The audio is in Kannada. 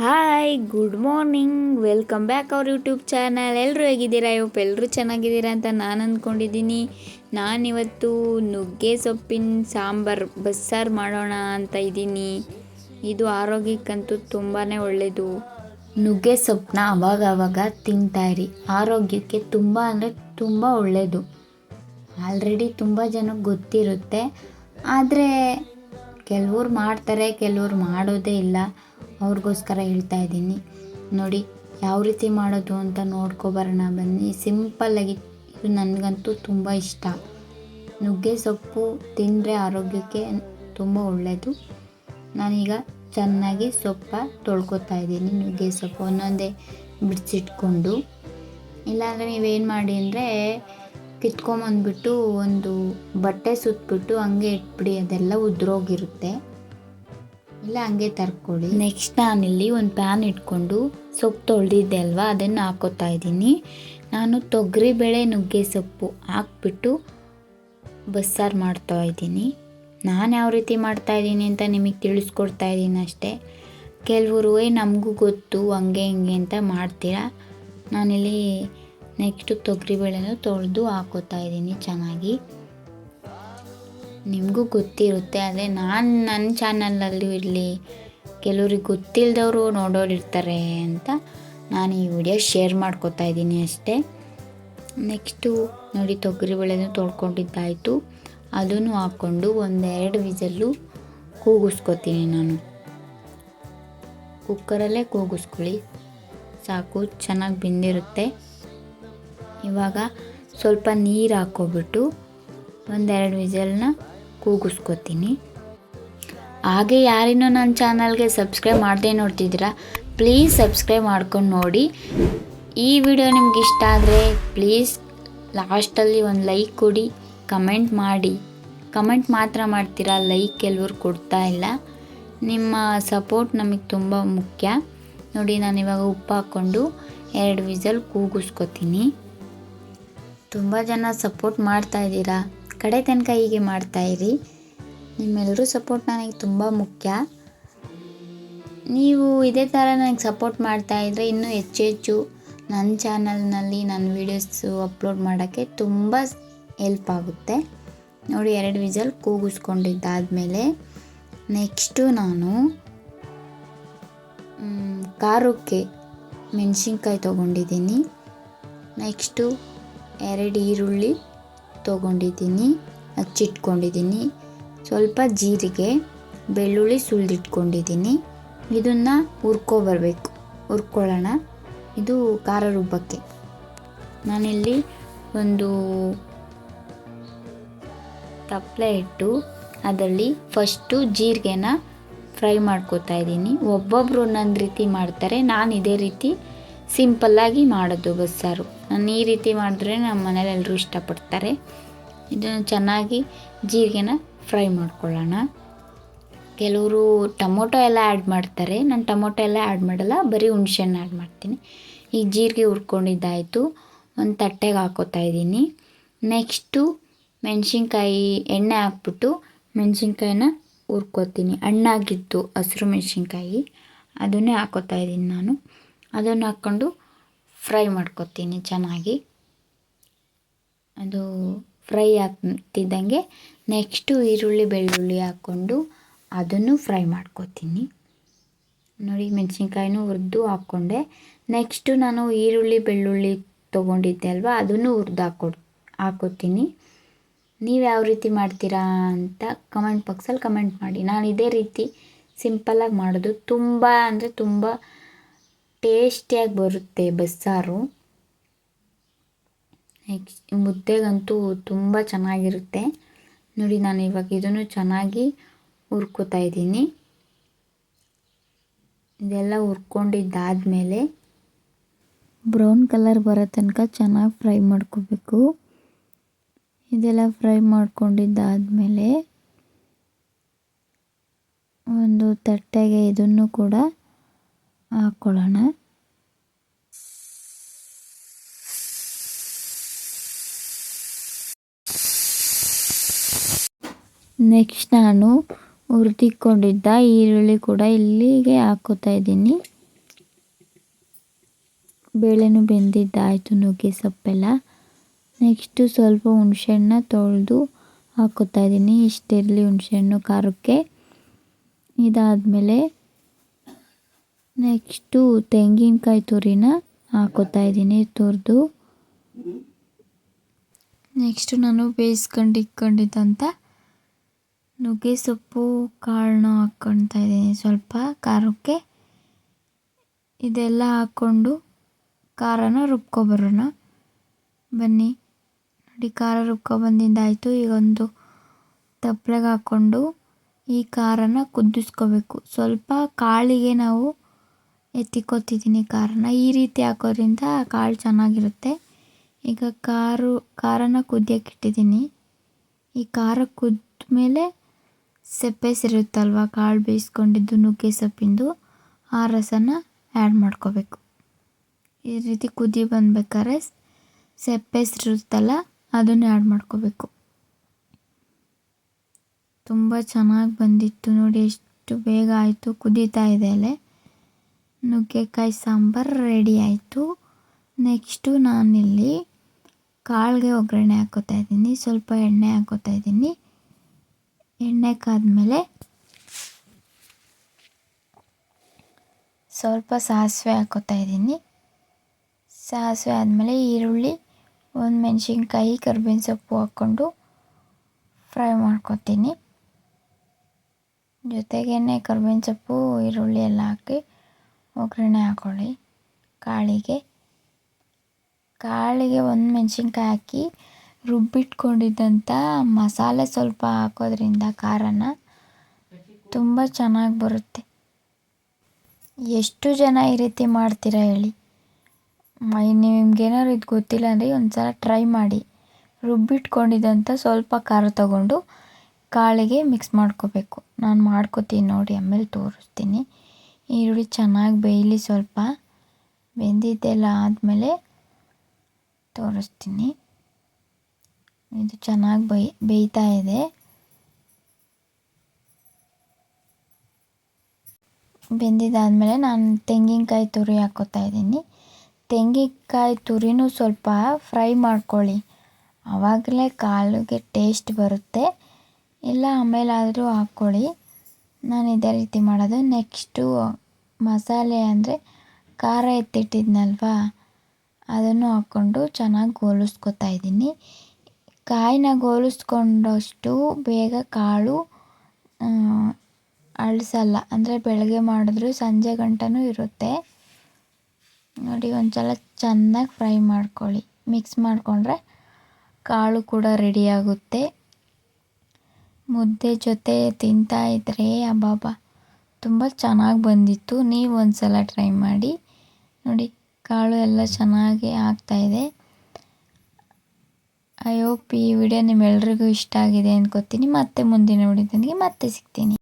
Hi, good morning. Welcome back ಅವ್ರ ಯೂಟ್ಯೂಬ್ ಚಾನಲ್. ಎಲ್ಲರೂ ಹೇಗಿದ್ದೀರಾ? ಇವತ್ತು ಎಲ್ಲರೂ ಚೆನ್ನಾಗಿದ್ದೀರಾ ಅಂತ ನಾನು ಅಂದ್ಕೊಂಡಿದ್ದೀನಿ ನಾನಿವತ್ತು ನುಗ್ಗೆ ಸೊಪ್ಪಿನ ಸಾಂಬಾರು ಬಸ್ಸಾರು ಮಾಡೋಣ ಅಂತ ಇದ್ದೀನಿ. ಇದು ಆರೋಗ್ಯಕ್ಕಂತೂ ತುಂಬಾ ಒಳ್ಳೆಯದು ನುಗ್ಗೆ ಸೊಪ್ಪನ್ನ ಅವಾಗ ಅವಾಗ ತಿಂತಾಯಿರಿ ಆರೋಗ್ಯಕ್ಕೆ ತುಂಬ ಅಂದರೆ ತುಂಬ ಒಳ್ಳೆಯದು ಆಲ್ರೆಡಿ ತುಂಬ ಜನಕ್ಕೆ ಗೊತ್ತಿರುತ್ತೆ. ಆದರೆ ಕೆಲವ್ರು ಮಾಡ್ತಾರೆ, ಕೆಲವ್ರು ಮಾಡೋದೇ ಇಲ್ಲ. ಅವ್ರಿಗೋಸ್ಕರ ಹೇಳ್ತಾ ಇದ್ದೀನಿ. ನೋಡಿ, ಯಾವ ರೀತಿ ಮಾಡೋದು ಅಂತ ನೋಡ್ಕೊಬರೋಣ ಬನ್ನಿ. ಸಿಂಪಲ್ಲಾಗಿ ಇದು ನನಗಂತೂ ತುಂಬ ಇಷ್ಟ. ನುಗ್ಗೆ ಸೊಪ್ಪು ತಿಂದರೆ ಆರೋಗ್ಯಕ್ಕೆ ತುಂಬ ಒಳ್ಳೆಯದು ನಾನೀಗ ಚೆನ್ನಾಗಿ ಸೊಪ್ಪ ತೊಳ್ಕೊತಾ ಇದ್ದೀನಿ ನುಗ್ಗೆ ಸೊಪ್ಪು ಒಂದೊಂದೇ ಬಿಡಿಸಿಟ್ಕೊಂಡು. ಇಲ್ಲಾಂದರೆ ನೀವೇನು ಮಾಡಿ ಅಂದರೆ ಕಿತ್ಕೊಂಬಂದ್ಬಿಟ್ಟು ಒಂದು ಬಟ್ಟೆ ಸುತ್ತಬಿಟ್ಟು ಹಂಗೆ ಇಟ್ಬಿಡಿ, ಅದೆಲ್ಲ ಉದ್ರೋಗಿರುತ್ತೆ. ಇಲ್ಲ, ಹಂಗೆ ತರ್ಕೊಳ್ಳಿ. ನೆಕ್ಸ್ಟ್ ನಾನಿಲ್ಲಿ ಒಂದು ಪ್ಯಾನ್ ಇಟ್ಕೊಂಡು ಸೊಪ್ಪು ತೊಳೆದಿದ್ದೆ ಅಲ್ವಾ, ಅದನ್ನು ಹಾಕೋತಾ ಇದ್ದೀನಿ. ನಾನು ತೊಗರಿಬೇಳೆ ನುಗ್ಗೆ ಸೊಪ್ಪು ಹಾಕ್ಬಿಟ್ಟು ಬಸ್ಸಾರು ಮಾಡ್ತಾ ಇದ್ದೀನಿ. ನಾನು ಯಾವ ರೀತಿ ಮಾಡ್ತಾ ಇದ್ದೀನಿ ಅಂತ ನಿಮಗೆ ತಿಳಿಸ್ಕೊಡ್ತಾ ಇದ್ದೀನಿ ಅಷ್ಟೇ. ಕೆಲವರು, ಏ, ನಮಗೂ ಗೊತ್ತು, ಹಂಗೆ, ಹಿಂಗೆ ಅಂತ ಮಾಡ್ತೀರಾ? ನಾನಿಲ್ಲಿ ನೆಕ್ಸ್ಟು ತೊಗರಿಬೇಳೆನೂ ತೊಳೆದು ಹಾಕೋತಾ ಇದ್ದೀನಿ ಚೆನ್ನಾಗಿ. ನಿಮಗೂ ಗೊತ್ತಿರುತ್ತೆ, ಆದರೆ ನಾನು ನನ್ನ ಚಾನಲಲ್ಲೂ ಇರಲಿ, ಕೆಲವ್ರಿಗೆ ಗೊತ್ತಿಲ್ಲದವರು ನೋಡೋರಿರ್ತಾರೆ ಅಂತ ನಾನು ಈ ವಿಡಿಯೋ ಶೇರ್ ಮಾಡ್ಕೋತಾ ಇದ್ದೀನಿ ಅಷ್ಟೇ. ನೆಕ್ಸ್ಟು ನೋಡಿ ತೊಗರಿಬೇಳೆನೂ ತೊಳ್ಕೊಂಡಿದ್ದಾಯಿತು. ಅದನ್ನು ಹಾಕ್ಕೊಂಡು ಒಂದೆರಡು ವಿಜಲ್ಲು ಕೂಗಿಸ್ಕೊತೀನಿ ನಾನು. ಕುಕ್ಕರಲ್ಲೇ ಕೂಗಿಸ್ಕೊಳ್ಳಿ. ಸಾಕು, ಚೆನ್ನಾಗಿ ಬೆಂದಿರುತ್ತೆ. ಇವಾಗ ಸ್ವಲ್ಪ ನೀರು ಹಾಕ್ಕೊಬಿಟ್ಟು ಒಂದೆರಡು ವಿಸಲ್ನ ಕೂಗಿಸ್ಕೊತೀನಿ. ಹಾಗೆ ಯಾರಿನೂ ನನ್ನ ಚಾನಲ್ಗೆ ಸಬ್ಸ್ಕ್ರೈಬ್ ಮಾಡದೆ ನೋಡ್ತಿದ್ದೀರಾ, ಪ್ಲೀಸ್ ಸಬ್ಸ್ಕ್ರೈಬ್ ಮಾಡ್ಕೊಂಡು ನೋಡಿ. ಈ ವಿಡಿಯೋ ನಿಮ್ಗೆ ಇಷ್ಟ ಆದರೆ ಪ್ಲೀಸ್ ಲಾಸ್ಟಲ್ಲಿ ಒಂದು ಲೈಕ್ ಕೊಡಿ, ಕಮೆಂಟ್ ಮಾಡಿ. ಕಮೆಂಟ್ ಮಾತ್ರ ಮಾಡ್ತೀರಾ, ಲೈಕ್ ಕೆಲವರು ಕೊಡ್ತಾ ಇಲ್ಲ. ನಿಮ್ಮ ಸಪೋರ್ಟ್ ನಮಗೆ ತುಂಬ ಮುಖ್ಯ. ನೋಡಿ, ನಾನು ಇವಾಗ ಉಪ್ಪು ಹಾಕ್ಕೊಂಡು ಎರಡು ವಿಸಲ್ ಕೂಗಿಸ್ಕೊತೀನಿ. ತುಂಬ ಜನ ಸಪೋರ್ಟ್ ಮಾಡ್ತಾ ಇದ್ದೀರಾ. ಕಡೆ ತನಕ ಹೀಗೆ ಮಾಡ್ತಾಯಿರಿ ನಿಮ್ಮೆಲ್ಲರೂ ಸಪೋರ್ಟ್ ನನಗೆ ತುಂಬ ಮುಖ್ಯ. ನೀವು ಇದೇ ಥರ ನನಗೆ ಸಪೋರ್ಟ್ ಮಾಡ್ತಾಯಿದ್ರೆ ಇನ್ನೂ ಹೆಚ್ಚು ಹೆಚ್ಚು ನನ್ನ ಚಾನಲ್ನಲ್ಲಿ ನನ್ನ ವೀಡಿಯೋಸು ಅಪ್ಲೋಡ್ ಮಾಡೋಕ್ಕೆ ತುಂಬ ಹೆಲ್ಪ್ ಆಗುತ್ತೆ. ನೋಡಿ, ಎರಡು ವಿಸಲ್ ಕೂಗಿಸ್ಕೊಂಡಿದ್ದಾದಮೇಲೆ ನೆಕ್ಸ್ಟು ನಾನು ಖಾರಕ್ಕೆ ಮೆಣಸಿನ್ಕಾಯಿ ತೊಗೊಂಡಿದ್ದೀನಿ. ನೆಕ್ಸ್ಟು ಎರಡು ಈರುಳ್ಳಿ. ತೊಗೊಂಡಿದ್ದೀನಿ ಹಚ್ಚಿಟ್ಕೊಂಡಿದ್ದೀನಿ ಸ್ವಲ್ಪ ಜೀರಿಗೆ, ಬೆಳ್ಳುಳ್ಳಿ ಸುಲಿದಿಟ್ಕೊಂಡಿದ್ದೀನಿ ಇದನ್ನು ಹುರ್ಕೊಬರ್ಬೇಕು. ಹುರ್ಕೊಳ್ಳೋಣ. ಇದು ಖಾರ ರುಬ್ಬಕ್ಕೆ ನಾನಿಲ್ಲಿ ಒಂದು ತಪ್ಪಲೆ ಇಟ್ಟು ಅದರಲ್ಲಿ ಫಸ್ಟು ಜೀರಿಗೆನ ಫ್ರೈ ಮಾಡ್ಕೋತಾ ಇದ್ದೀನಿ. ಒಬ್ಬೊಬ್ಬರು ಒಂದೊಂದು ರೀತಿ ಮಾಡ್ತಾರೆ. ನಾನು ಇದೇ ರೀತಿ ಸಿಂಪಲ್ಲಾಗಿ ಮಾಡೋದು ಬಸ್ಸಾರು. ನಾನು ಈ ರೀತಿ ಮಾಡಿದ್ರೆ ನಮ್ಮ ಮನೇಲಿ ಎಲ್ಲರೂ ಇಷ್ಟಪಡ್ತಾರೆ. ಇದನ್ನು ಚೆನ್ನಾಗಿ ಜೀರಿಗೆನ ಫ್ರೈ ಮಾಡ್ಕೊಳ್ಳೋಣ. ಕೆಲವರು ಟೊಮೊಟೊ ಎಲ್ಲ ಆ್ಯಡ್ ಮಾಡ್ತಾರೆ. ನಾನು ಟೊಮೊಟೊ ಎಲ್ಲ ಆ್ಯಡ್ ಮಾಡಲ್ಲ, ಬರೀ ಹುಣ್ಸೆಹಣ್ಣು ಆ್ಯಡ್ ಮಾಡ್ತೀನಿ. ಈಗ ಜೀರಿಗೆ ಹುರ್ಕೊಂಡಿದ್ದಾಯಿತು. ಒಂದು ತಟ್ಟೆಗೆ ಹಾಕೋತಾ ಇದ್ದೀನಿ. ನೆಕ್ಸ್ಟು ಮೆಣಸಿನ್ಕಾಯಿ ಎಣ್ಣೆ ಹಾಕ್ಬಿಟ್ಟು ಮೆಣಸಿನ್ಕಾಯಿನ ಹುರ್ಕೋತೀನಿ. ಹಣ್ಣಾಗಿತ್ತು ಹಸಿರು ಮೆಣಸಿನ್ಕಾಯಿ. ಅದನ್ನೇ ಹಾಕೋತಾ ಇದ್ದೀನಿ ನಾನು. ಅದನ್ನು ಹಾಕ್ಕೊಂಡು ಫ್ರೈ ಮಾಡ್ಕೊತೀನಿ ಚೆನ್ನಾಗಿ. ಅದು ಫ್ರೈ ಆಗ್ತಿದ್ದಂಗೆ ನೆಕ್ಸ್ಟು ಈರುಳ್ಳಿ ಬೆಳ್ಳುಳ್ಳಿ ಹಾಕ್ಕೊಂಡು ಅದನ್ನು ಫ್ರೈ ಮಾಡ್ಕೊತೀನಿ. ನೋಡಿ, ಮೆಣಸಿನ್ಕಾಯಿನೂ ಹುರಿದು ಹಾಕ್ಕೊಂಡೆ. ನೆಕ್ಸ್ಟು ನಾನು ಈರುಳ್ಳಿ ಬೆಳ್ಳುಳ್ಳಿ ತೊಗೊಂಡಿದ್ದೆ ಅಲ್ವಾ, ಅದನ್ನು ಹುರಿದು ಹಾಕೊ ಹಾಕೋತೀನಿ. ನೀವು ಯಾವ ರೀತಿ ಮಾಡ್ತೀರಾ ಅಂತ ಕಮೆಂಟ್ ಬಾಕ್ಸಲ್ಲಿ ಕಮೆಂಟ್ ಮಾಡಿ. ನಾನು ಇದೇ ರೀತಿ ಸಿಂಪಲ್ಲಾಗಿ ಮಾಡೋದು ತುಂಬ, ಅಂದರೆ ತುಂಬ ಟೇಸ್ಟಿಯಾಗಿ ಬರುತ್ತೆ ಬಸ್ಸಾರು. ನೆಕ್ಸ್ಟ್ ಮುದ್ದೆಗಂತೂ ತುಂಬ ಚೆನ್ನಾಗಿರುತ್ತೆ. ನೋಡಿ, ನಾನು ಇವಾಗ ಇದನ್ನು ಚೆನ್ನಾಗಿ ಹುರ್ಕೋತಾ ಇದ್ದೀನಿ. ಇದೆಲ್ಲ ಹುರ್ಕೊಂಡಿದ್ದಾದಮೇಲೆ ಬ್ರೌನ್ ಕಲರ್ ಬರೋ ತನಕ ಚೆನ್ನಾಗಿ ಫ್ರೈ ಮಾಡ್ಕೋಬೇಕು. ಇದೆಲ್ಲ ಫ್ರೈ ಮಾಡ್ಕೊಂಡಿದ್ದಾದಮೇಲೆ ಒಂದು ತಟ್ಟೆಗೆ ಇದನ್ನು ಕೂಡ ಹಾಕ್ಕೊಳ್ಳೋಣ ನೆಕ್ಸ್ಟ್ ನಾನು ಹುರಿದಿಕೊಂಡಿದ್ದ ಈರುಳ್ಳಿ ಕೂಡ ಇಲ್ಲಿಗೆ ಹಾಕೋತಾ ಇದ್ದೀನಿ. ಬೇಳೆನೂ ಬೆಂದಿದ್ದಾಯಿತು, ನುಗ್ಗೆ ಸೊಪ್ಪೆಲ್ಲ. ನೆಕ್ಸ್ಟು ಸ್ವಲ್ಪ ಹುಣ್ಸೆಹಣ್ಣ ತೊಳೆದು ಹಾಕೋತಾ ಇದ್ದೀನಿ. ಇಷ್ಟಿರಲಿ ಹುಣಸೆಹಣ್ಣು, ಖಾರಕ್ಕೆ. ಇದಾದಮೇಲೆ ನೆಕ್ಸ್ಟು ತೆಂಗಿನಕಾಯಿ ತುರಿನ ಹಾಕೋತಾ ಇದ್ದೀನಿ ತುರಿದು. ನೆಕ್ಸ್ಟು ನಾನು ಬೇಯಿಸ್ಕೊಂಡು ಇಟ್ಕೊಂಡಿದ್ದಂಥ ನುಗ್ಗೆ ಸೊಪ್ಪು ಕಾಳನ್ನ ಹಾಕ್ಕೊಳ್ತಾ ಇದ್ದೀನಿ ಸ್ವಲ್ಪ ಖಾರಕ್ಕೆ. ಇದೆಲ್ಲ ಹಾಕ್ಕೊಂಡು ಖಾರನ ರುಬ್ಕೊಬರೋಣ. ಬನ್ನಿ, ನೋಡಿ ಖಾರ ರುಬ್ಕೊಬಂದಿಂದಾಯಿತು ಈಗ ಒಂದು ತಪ್ಪಲೆಗೆ ಹಾಕ್ಕೊಂಡು ಈ ಖಾರನ ಕುದಿಸ್ಕೋಬೇಕು. ಸ್ವಲ್ಪ ಕಾಳಿಗೆ ನಾವು ಎತ್ತಿಕೊತಿದ್ದೀನಿ ಖಾರನ ಈ ರೀತಿ ಹಾಕೋದ್ರಿಂದ ಕಾಳು ಚೆನ್ನಾಗಿರುತ್ತೆ. ಈಗ ಕಾರು ಖಾರನ ಕುದಿಯೋಕೆ ಇಟ್ಟಿದ್ದೀನಿ. ಈ ಖಾರ ಕುದ್ದ ಮೇಲೆ ಸಪ್ಪೆ ಸಿರುತ್ತಲ್ವ? ಕಾಳು ಬೇಯಿಸ್ಕೊಂಡಿದ್ದು ನುಗ್ಗೆ ಸೊಪ್ಪಿಂದು. ಆ ರಸನ ಆ್ಯಡ್ ಮಾಡ್ಕೋಬೇಕು. ಈ ರೀತಿ ಕುದಿ ಬಂದ್ಬೇಕಾದ್ರೆ ಸಪ್ಪೆ ಸಿರುತ್ತಲ್ಲ, ಅದನ್ನು ಆ್ಯಡ್ ಮಾಡ್ಕೋಬೇಕು. ತುಂಬ ಚೆನ್ನಾಗಿ ಬಂದಿತ್ತು ನೋಡಿ, ಎಷ್ಟು ಬೇಗ ಆಯಿತು, ಕುದೀತಾ ಇದೆ ಅಲ್ಲೇ ನುಗ್ಗೆಕಾಯಿ ಸಾಂಬಾರು ರೆಡಿ ಆಯಿತು. ನೆಕ್ಸ್ಟು ನಾನಿಲ್ಲಿ ಕಾಳಿಗೆ ಒಗ್ಗರಣೆ ಹಾಕೋತಾ ಇದ್ದೀನಿ. ಸ್ವಲ್ಪ ಎಣ್ಣೆ ಹಾಕೋತಾ ಇದ್ದೀನಿ. ಎಣ್ಣೆ ಕಾದ್ಮೇಲೆ ಸ್ವಲ್ಪ ಸಾಸಿವೆ ಹಾಕೋತಾ ಇದ್ದೀನಿ. ಸಾಸಿವೆ ಆದಮೇಲೆ ಈರುಳ್ಳಿ, ಒಂದು ಮೆಣಸಿನ್ಕಾಯಿ, ಕರ್ಬೇವಿನ ಸೊಪ್ಪು ಹಾಕ್ಕೊಂಡು ಫ್ರೈ ಮಾಡ್ಕೊತೀನಿ. ಜೊತೆಗೇನೆ ಕರ್ಬೇವಿನ ಸೊಪ್ಪು, ಈರುಳ್ಳಿ ಎಲ್ಲ ಹಾಕಿ ಒಗ್ಗರಣೆ ಹಾಕೊಳ್ಳಿ. ಕಾಳಿಗೆ. ಕಾಳಿಗೆ ಒಂದು ಮೆಣಸಿನ್ಕಾಯಿ ಹಾಕಿ ರುಬ್ಬಿಟ್ಕೊಂಡಿದ್ದಂಥ ಮಸಾಲೆ ಸ್ವಲ್ಪ ಹಾಕೋದ್ರಿಂದ ಖಾರನ ತುಂಬ ಚೆನ್ನಾಗಿ ಬರುತ್ತೆ. ಎಷ್ಟು ಜನ ಈ ರೀತಿ ಮಾಡ್ತೀರಾ ಹೇಳಿ. ನಿಮ್ಗೇನಾದ್ರು ಇದು ಗೊತ್ತಿಲ್ಲ ಅಂದರೆ ಒಂದು ಸಲ ಟ್ರೈ ಮಾಡಿ. ರುಬ್ಬಿಟ್ಕೊಂಡಿದ್ದಂಥ ಸ್ವಲ್ಪ ಖಾರ ತಗೊಂಡು ಕಾಳಿಗೆ ಮಿಕ್ಸ್ ಮಾಡ್ಕೋಬೇಕು. ನಾನು ಮಾಡ್ಕೋತೀನಿ ನೋಡಿ ಆಮೇಲೆ ತೋರಿಸ್ತೀನಿ. ಈರುಳ್ಳಿ ಚೆನ್ನಾಗಿ ಬೇಯಲಿ ಸ್ವಲ್ಪ. ಬೆಂದಿದ್ದೆಲ್ಲ ಆದಮೇಲೆ ತೋರಿಸ್ತೀನಿ. ಇದು ಚೆನ್ನಾಗಿ ಬೇಯ್ ಬೇಯ್ತಾ ಇದೆ. ಬೆಂದಿದ್ದಾದಮೇಲೆ ನಾನು ತೆಂಗಿನಕಾಯಿ ತುರಿ ಹಾಕೋತಾ ಇದ್ದೀನಿ. ತೆಂಗಿನಕಾಯಿ ತುರಿನೂ ಸ್ವಲ್ಪ ಫ್ರೈ ಮಾಡ್ಕೊಳ್ಳಿ. ಆವಾಗಲೇ ಕಾಲಿಗೆ ಟೇಸ್ಟ್ ಬರುತ್ತೆ. ಇಲ್ಲ ಆಮೇಲಾದರೂ ಹಾಕ್ಕೊಳ್ಳಿ. ನಾನು ಇದೇ ರೀತಿ ಮಾಡೋದು. ನೆಕ್ಸ್ಟು ಮಸಾಲೆ ಅಂದರೆ ಖಾರ ಎತ್ತಿಟ್ಟಿದ್ನಲ್ವಾ? ಅದನ್ನು ಹಾಕ್ಕೊಂಡು ಚೆನ್ನಾಗಿ ಗೋಲಿಸ್ಕೊತಾ ಇದ್ದೀನಿ. ಕಾಯಿನ ಗೋಲಿಸ್ಕೊಂಡಷ್ಟು ಬೇಗ ಕಾಳು ಅಳಿಸಲ್ಲ. ಅಂದರೆ ಬೆಳಗ್ಗೆ ಮಾಡಿದ್ರು ಸಂಜೆ ಗಂಟನೂ ಇರುತ್ತೆ. ನೋಡಿ ಒಂದು ಸಲ ಚೆನ್ನಾಗಿ ಫ್ರೈ ಮಾಡ್ಕೊಳ್ಳಿ. ಮಿಕ್ಸ್ ಮಾಡಿಕೊಂಡ್ರೆ ಕಾಳು ಕೂಡ ರೆಡಿಯಾಗುತ್ತೆ ಮುದ್ದೆ ಜೊತೆ ತಿಂತಾ ಇದ್ದರೆ ಅಬ್ಬಬ್ಬಾ ತುಂಬ ಚೆನ್ನಾಗಿ ಬಂದಿತ್ತು. ನೀವು ಒಂದು ಸಲ ಟ್ರೈ ಮಾಡಿ. ನೋಡಿ, ಕಾಳು ಎಲ್ಲ ಚೆನ್ನಾಗಿ ಆಗ್ತಾಯಿದೆ ಐ ಹೋಪ್ ಈ ವಿಡಿಯೋ ನಿಮ್ಮೆಲ್ರಿಗೂ ಇಷ್ಟ ಆಗಿದೆ ಅಂದ್ಕೋತೀನಿ ಮತ್ತೆ ಮುಂದಿನ ವಿಡಿಯೋದೊಂದಿಗೆ ಮತ್ತೆ ಸಿಗ್ತೀನಿ.